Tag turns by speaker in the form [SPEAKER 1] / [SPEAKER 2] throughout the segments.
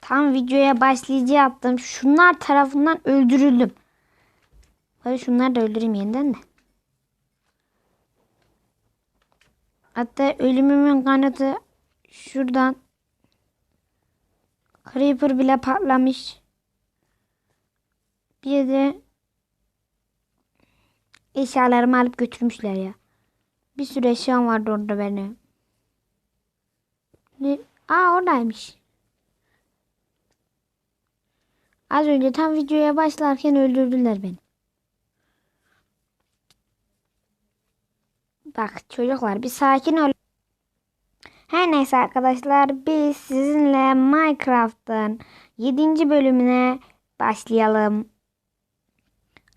[SPEAKER 1] Tam videoya başlayacaktım. Şunlar tarafından öldürüldüm. Hadi şunları da öldüreyim yeniden de. Hatta ölümümün kanıtı şuradan. Creeper bile patlamış. Bir de eşyalarımı alıp götürmüşler ya. Bir sürü eşyam vardı orada benim. Ne? Aa oradaymış. Az önce tam videoya başlarken öldürdüler beni. Bak çocuklar bir sakin ol. Her neyse arkadaşlar biz sizinle Minecraft'ın 7. bölümüne başlayalım.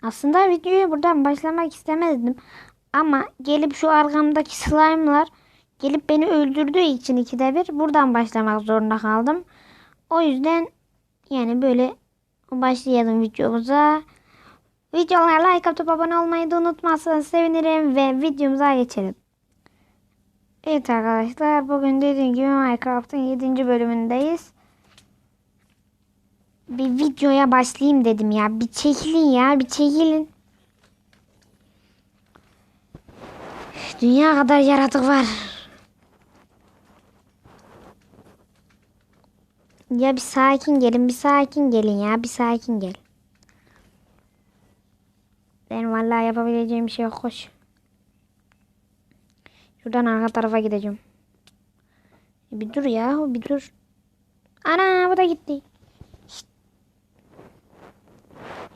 [SPEAKER 1] Aslında videoya buradan başlamak istemezdim. Ama gelip şu arkamdaki slime'lar gelip beni öldürdüğü için ikide bir buradan başlamak zorunda kaldım. O yüzden yani böyle başlayalım videomuza. Videolara like atıp abone olmayı da unutmazsanız sevinirim ve videomuza geçelim. Evet arkadaşlar bugün dediğim gibi Minecraft'ın 7. bölümündeyiz. Bir videoya başlayayım dedim ya. Bir çekilin ya bir çekilin. Dünya kadar yaratık var. Ya bir sakin gelin, bir sakin gelin ya, bir sakin gel. Ben vallahi yapabileceğim bir şey yok. Koş. Şuradan arka tarafa gideceğim. Bir dur ya, bir dur. Ana bu da gitti.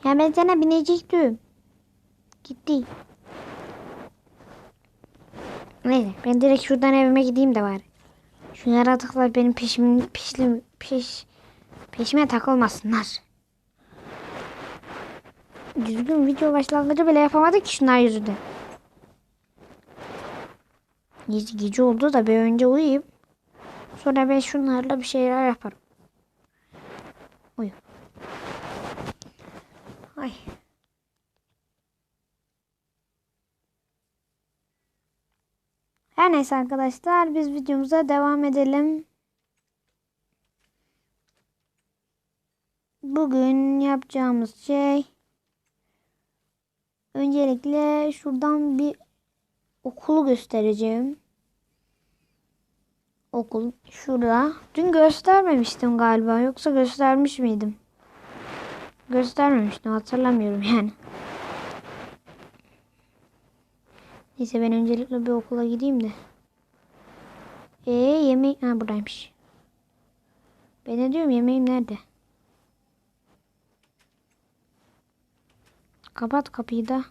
[SPEAKER 1] Ya ben sana binecektim. Gitti. Neyse ben direkt şuradan evime gideyim de var. Şu yaratıklar benim peşimin peşlim peş peşime takılmasınlar. Düzgün video başlangıcı bile yapamadık ki şunlar yüzünden. Gece, gece oldu da bir önce uyuyayım. Sonra ben şunlarla bir şeyler yaparım. Uyu. Ay. Her neyse arkadaşlar biz videomuza devam edelim. Bugün yapacağımız şey öncelikle şuradan bir okulu göstereceğim. Okul şurada. Dün göstermemiştim galiba. Yoksa göstermiş miydim? Göstermemiştim hatırlamıyorum yani. Neyse ben öncelikle bir okula gideyim de. Ee yemeği... Ha buradaymış. Ben ne diyorum yemeğim nerede? Kapat kapıyı da.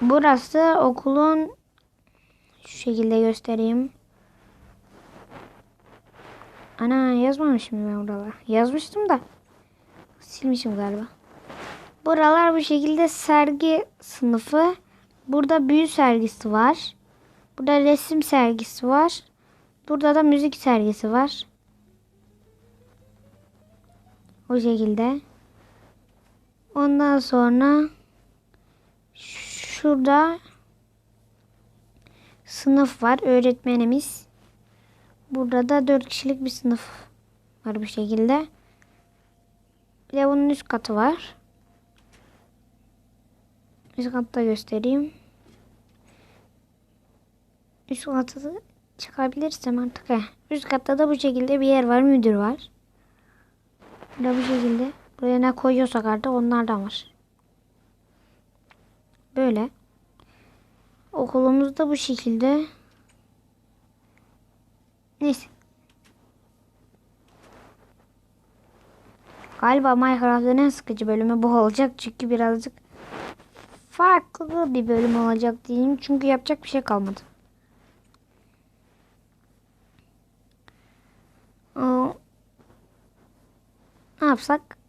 [SPEAKER 1] Burası okulun şu şekilde göstereyim. Ana yazmamışım ben buralara. Yazmıştım da silmişim galiba. Buralar bu şekilde sergi sınıfı. Burada büyü sergisi var. Burada resim sergisi var. Burada da müzik sergisi var. O şekilde. Ondan sonra şurada sınıf var. Öğretmenimiz. Burada da dört kişilik bir sınıf var bu şekilde. Bir de bunun üst katı var. Üst katta göstereyim. Üst katta çıkabilirsem artık. He. Üst katta da bu şekilde bir yer var. Müdür var. Burada bu şekilde. Buraya ne koyuyorsak artık onlardan var. Böyle. Okulumuz da bu şekilde. Neyse. Galiba Minecraft'ın en sıkıcı bölümü bu olacak. Çünkü birazcık farklı bir bölüm olacak diyeyim. Çünkü yapacak bir şey kalmadı. Ne yapsak?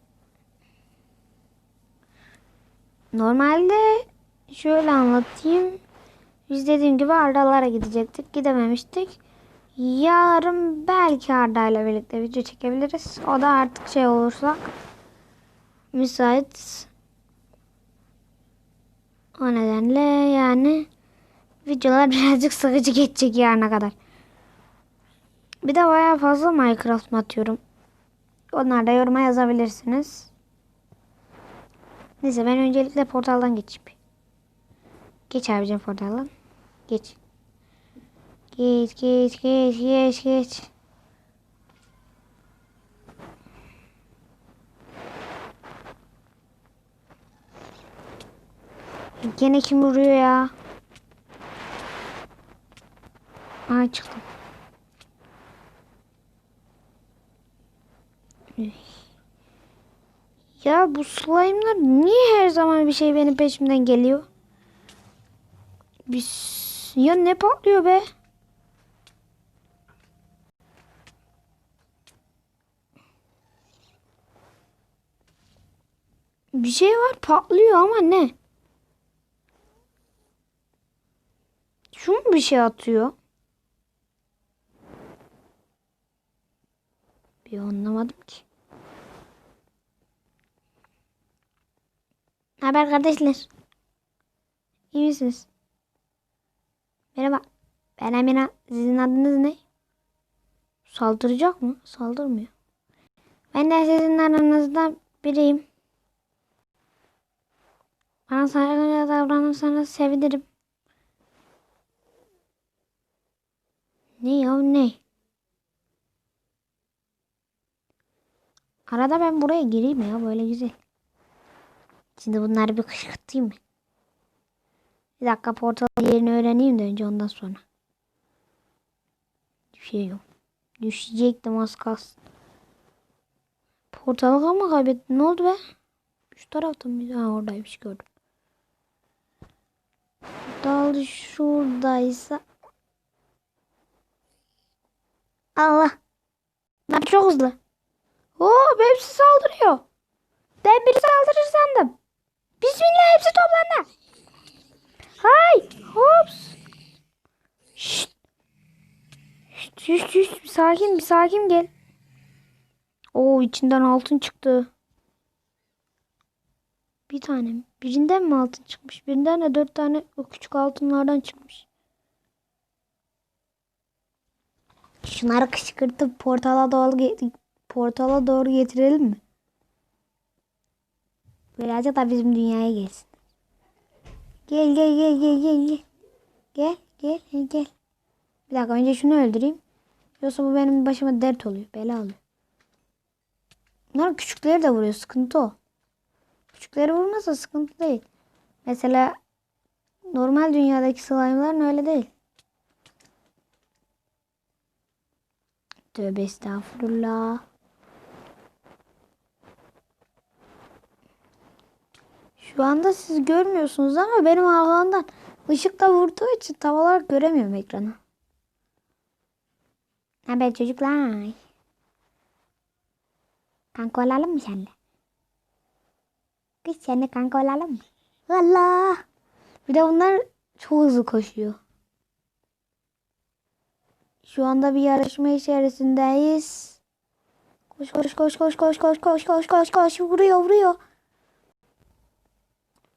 [SPEAKER 1] Normalde şöyle anlatayım. Biz dediğim gibi Arda'lara gidecektik. Gidememiştik. Yarın belki Arda ile birlikte video çekebiliriz. O da artık şey olursa müsait. O nedenle yani videolar birazcık sıkıcı geçecek yarına kadar. Bir de bayağı fazla Minecraft atıyorum. Onlar da yoruma yazabilirsiniz. Neyse ben öncelikle portaldan geçeyim. Geç abicim portaldan. Geç. Geç geç geç geç geç. Gene kim vuruyor ya? Aa çıktım. Ya bu slime'lar niye her zaman bir şey benim peşimden geliyor? Biz ya ne patlıyor be? Bir şey var patlıyor ama ne? Şu mu bir şey atıyor? Bir anlamadım ki. Haber kardeşler. İyi misiniz? Merhaba. Ben Emine. Sizin adınız ne? Saldıracak mı? Saldırmıyor. Ben de sizin aranızda biriyim. Bana saygıyla davranırsanız sevinirim. Ne ya ne? Arada ben buraya gireyim ya böyle güzel. Şimdi bunları bir kışkırtayım mı? Bir dakika portal yerini öğreneyim de önce ondan sonra. Düşüyorum. Düşecektim az kalsın. Portalı mı kaybettim? Ne oldu be? Şu tarafta mıydı? Ha oradaymış gördüm. Portal şuradaysa. Allah. Ben çok hızlı. Oo hepsi saldırıyor. Ben biri saldırır sandım. Bismillah hepsi toplandı. Hay hops. Şşt. Şşt, şşt, şşt. Bir sakin bir sakin gel. Oo içinden altın çıktı. Bir tane mi? Birinden mi altın çıkmış? Birinden de dört tane o küçük altınlardan çıkmış. Şunları kışkırtıp portala doğru portala doğru getirelim mi? Birazcık da bizim dünyaya gelsin. Gel gel gel gel gel gel. Gel gel gel. Bir dakika önce şunu öldüreyim. Yoksa bu benim başıma dert oluyor. Bela oluyor. Bunlar küçükleri de vuruyor. Sıkıntı o. Küçükleri vurmasa sıkıntı değil. Mesela normal dünyadaki slime'ların öyle değil. Tövbe estağfurullah. Şu anda siz görmüyorsunuz ama benim arkamdan ışık da vurduğu için tam olarak göremiyorum ekranı. Haber çocuklar. Kanka olalım mı senle? Kız senle kanka olalım mı? Allah. Bir de bunlar çok hızlı koşuyor. Şu anda bir yarışma içerisindeyiz. Koş koş koş koş koş koş koş koş koş koş vuruyor vuruyor.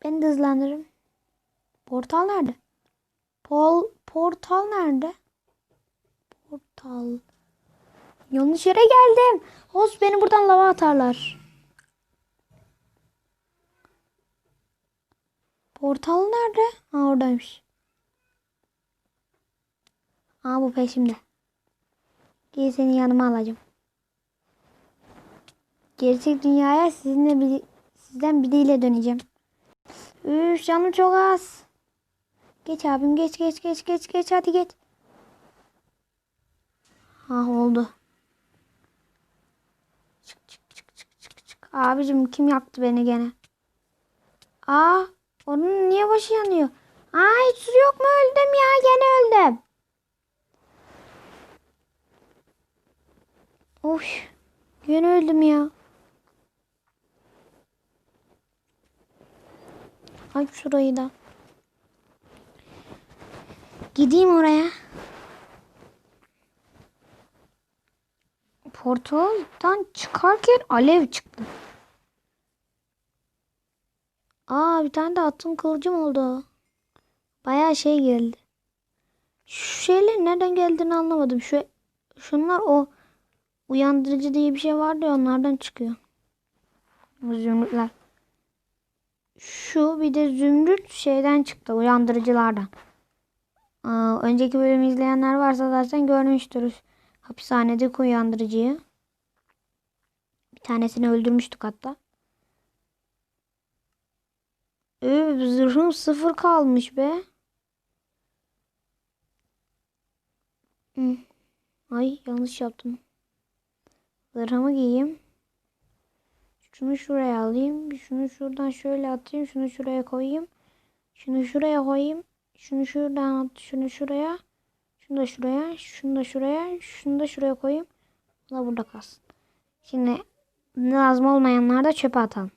[SPEAKER 1] Ben de hızlandırırım. Portal nerede? Pol portal nerede? Portal. Yanlış yere geldim. Host beni buradan lava atarlar. Portal nerede? Ha oradaymış. Aa bu peşimde. Gel seni yanıma alacağım. Gerçek dünyaya sizinle bir, sizden biriyle döneceğim. Üf canım çok az. Geç abim geç geç geç geç geç hadi geç. Ha oldu. Çık çık çık çık çık çık. Abicim kim yaktı beni gene? Aa onun niye başı yanıyor? Aa hiç su yok mu öldüm ya gene öldüm. Of gene öldüm ya. Aç şurayı da. Gideyim oraya. Portaldan çıkarken alev çıktı. Aa bir tane de attım kılıcım oldu. Bayağı şey geldi. Şu şeyler nereden geldiğini anlamadım. Şu Şunlar o uyandırıcı diye bir şey vardı ya onlardan çıkıyor. Zümrütler. Şu bir de zümrüt şeyden çıktı uyandırıcılardan. Aa, önceki bölümü izleyenler varsa zaten görmüştür. Hapishanedeki uyandırıcıyı. Bir tanesini öldürmüştük hatta. Öf, zırhım sıfır kalmış be. Hı. Ay yanlış yaptım. Zırhımı giyeyim. Şunu şuraya alayım. Şunu şuradan şöyle atayım. Şunu şuraya koyayım. Şunu şuraya koyayım. Şunu şuradan at. Şunu şuraya. Şunu da şuraya. Şunu da şuraya. Şunu da şuraya koyayım. Bu da burada kalsın. Şimdi lazım olmayanları da çöpe atalım.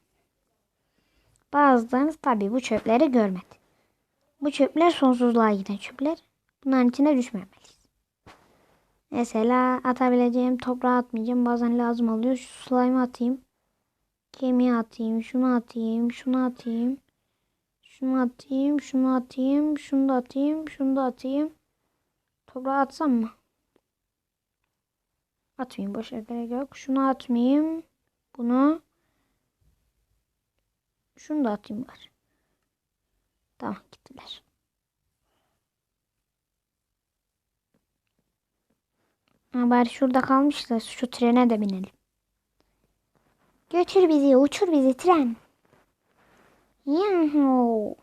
[SPEAKER 1] Bazılarınız tabii bu çöpleri görmedi. Bu çöpler sonsuzluğa giden çöpler. Bunların içine düşmemeliyiz. Mesela atabileceğim toprağa atmayacağım. Bazen lazım oluyor. Şu slime'ı atayım. Kemiği atayım. Şunu atayım. Şunu atayım. Şunu atayım. Şunu atayım. Şunu da atayım. Şunu da atayım. Toprağa atsam mı? Atmayayım. Boşa gerek yok. Şunu atmayayım. Bunu. Şunu da atayım var. Tamam gittiler. Ha, bari şurada kalmış da şu trene de binelim. Götür bizi, uçur bizi tren. Yahu.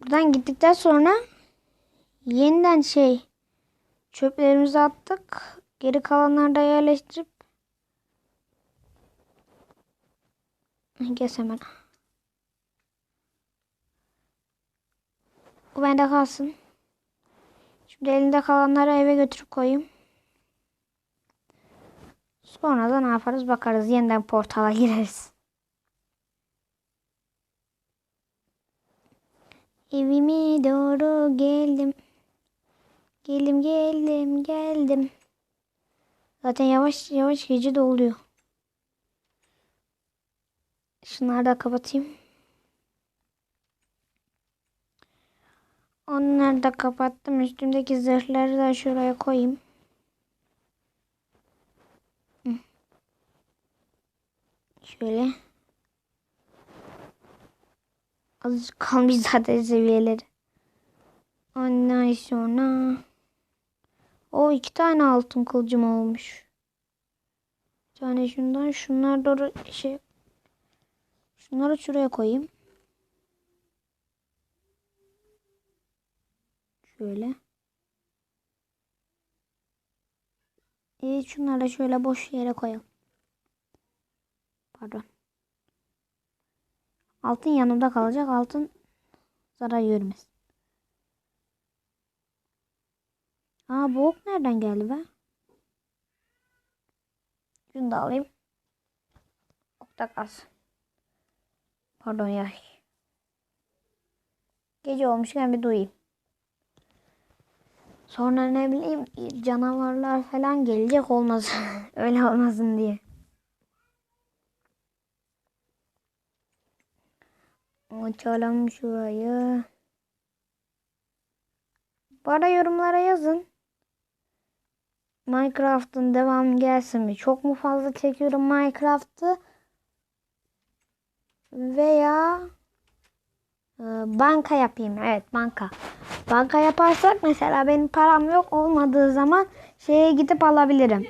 [SPEAKER 1] Buradan gittikten sonra yeniden şey çöplerimizi attık. Geri kalanları da yerleştirip Geç hemen. Bu bende kalsın. Şimdi elinde kalanları eve götürüp koyayım. Sonra da ne yaparız bakarız. Yeniden portala gireriz. Evime doğru geldim. Geldim geldim geldim. Zaten yavaş yavaş gece de oluyor. Şunları da kapatayım. Onları da kapattım. Üstümdeki zırhları da şuraya koyayım. Şöyle. Azıcık kalmış zaten seviyeleri. Ondan sonra o iki tane altın kılıcım olmuş. Bir tane şundan şunlar doğru şey Şunları şuraya koyayım. Şöyle. Evet şunları şöyle boş yere koyalım. Pardon. Altın yanımda kalacak. Altın zarar görmez. Aa bu ok nereden geldi be? Şunu da alayım. Ok da kalsın. Pardon ya. Gece olmuşken bir duyayım. Sonra ne bileyim canavarlar falan gelecek olmaz. Öyle olmasın diye. Açalım şurayı. Bana yorumlara yazın. Minecraft'ın devamı gelsin mi? Çok mu fazla çekiyorum Minecraft'ı? Veya e, banka yapayım. Evet banka. Banka yaparsak mesela benim param yok olmadığı zaman şeye gidip alabilirim.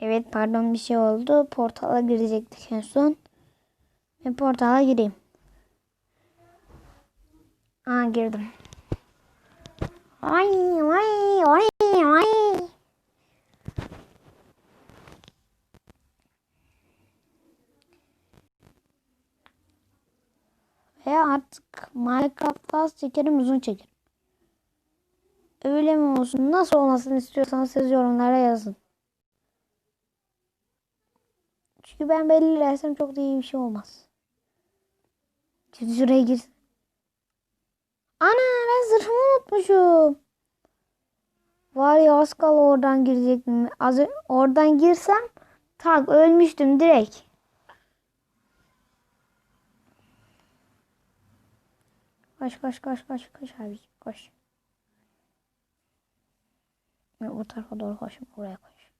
[SPEAKER 1] Evet pardon bir şey oldu. Portala girecektik en son. Ve portala gireyim. Aa girdim. Ay ay ay ay. Veya artık Minecraft az çekerim uzun çekerim. Öyle mi olsun? Nasıl olmasını istiyorsanız siz yorumlara yazın. Çünkü ben belirlersem çok da iyi bir şey olmaz. Şimdi şuraya gir. Ana ben zırhımı unutmuşum. Var ya az kala oradan girecektim. Az oradan girsem tak ölmüştüm direkt. Koş koş koş koş koş abi koş. Bu tarafa doğru koşun. Oraya koş.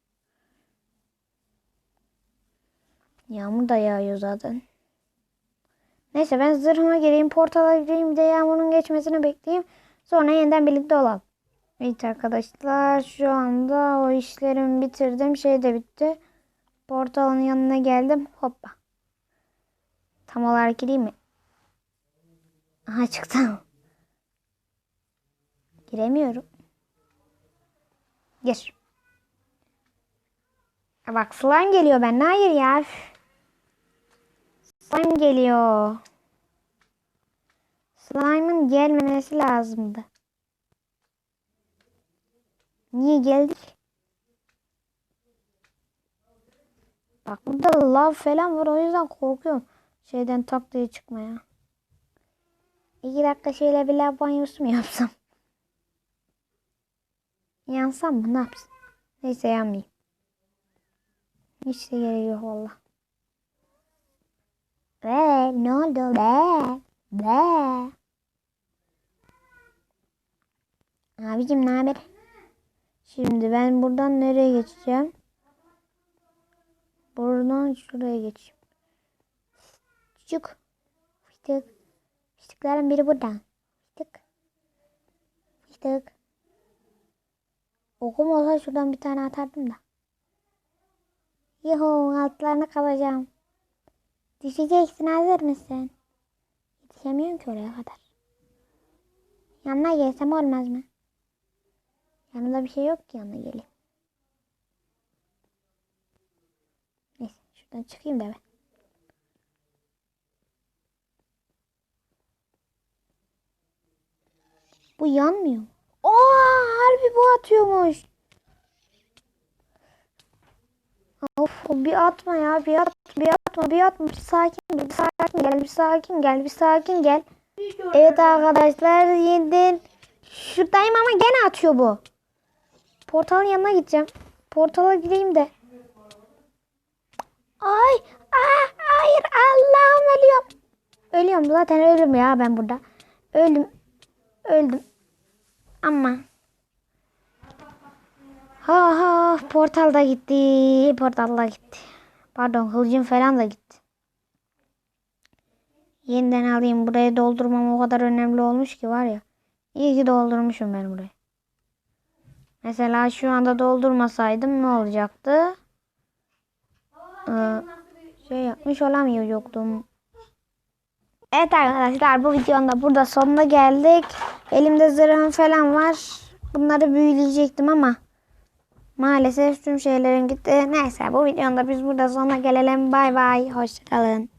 [SPEAKER 1] Yağmur da yağıyor zaten. Neyse ben zırhıma gireyim. Portala gireyim. Bir de yağmurun geçmesini bekleyeyim. Sonra yeniden birlikte olalım. Evet arkadaşlar şu anda o işlerimi bitirdim. Şey de bitti. Portalın yanına geldim. Hoppa. Tam olarak gireyim mi? Aha çıktım. Giremiyorum. Gir. Bak slime geliyor ben. Hayır ya. Üf. Slime geliyor. Slime'ın gelmemesi lazımdı. Niye geldik? Bak burada lav falan var o yüzden korkuyorum. Şeyden tak diye çıkmaya. İki dakika şeyle bir lav banyosu mu yapsam? Yansam mı ne yapsın? Neyse yanmayayım. Hiç de gereği yok valla. Ve ne oldu be? Be. Abicim ne haber? Şimdi ben buradan nereye geçeceğim? Buradan şuraya geçeyim. Çık. Fıstık. Fıstıkların biri buradan. Fıstık. Fıstık. Okum olsa şuradan bir tane atardım da. Yuhu altlarına kalacağım. Düşeceksin hazır mısın? Yetişemiyorum ki oraya kadar. Yanına gelsem olmaz mı? Yanımda bir şey yok ki yanına geleyim. Neyse şuradan çıkayım da ben. Bu yanmıyor. Aa harbi bu atıyormuş. Of bir atma ya bir at bir atma bir atma bir sakin bir sakin gel bir sakin gel bir sakin gel. Evet arkadaşlar yeniden şuradayım ama gene atıyor bu. Portalın yanına gideceğim. Portala gideyim de. Ay ah, hayır Allah'ım ölüyorum. Ölüyorum zaten ölüm ya ben burada. Öldüm. Öldüm. Ama. Ha ha portal da gitti. Portal da gitti. Pardon kılıcım falan da gitti. Yeniden alayım. Burayı doldurmam o kadar önemli olmuş ki var ya. İyi ki doldurmuşum ben burayı. Mesela şu anda doldurmasaydım ne olacaktı? Ee, şey yapmış olamıyordum. Evet arkadaşlar bu videonun da burada sonuna geldik. Elimde zırhım falan var. Bunları büyüleyecektim ama maalesef tüm şeylerim gitti. Neyse bu videonun da biz burada sonuna gelelim. Bay bay. Hoşçakalın.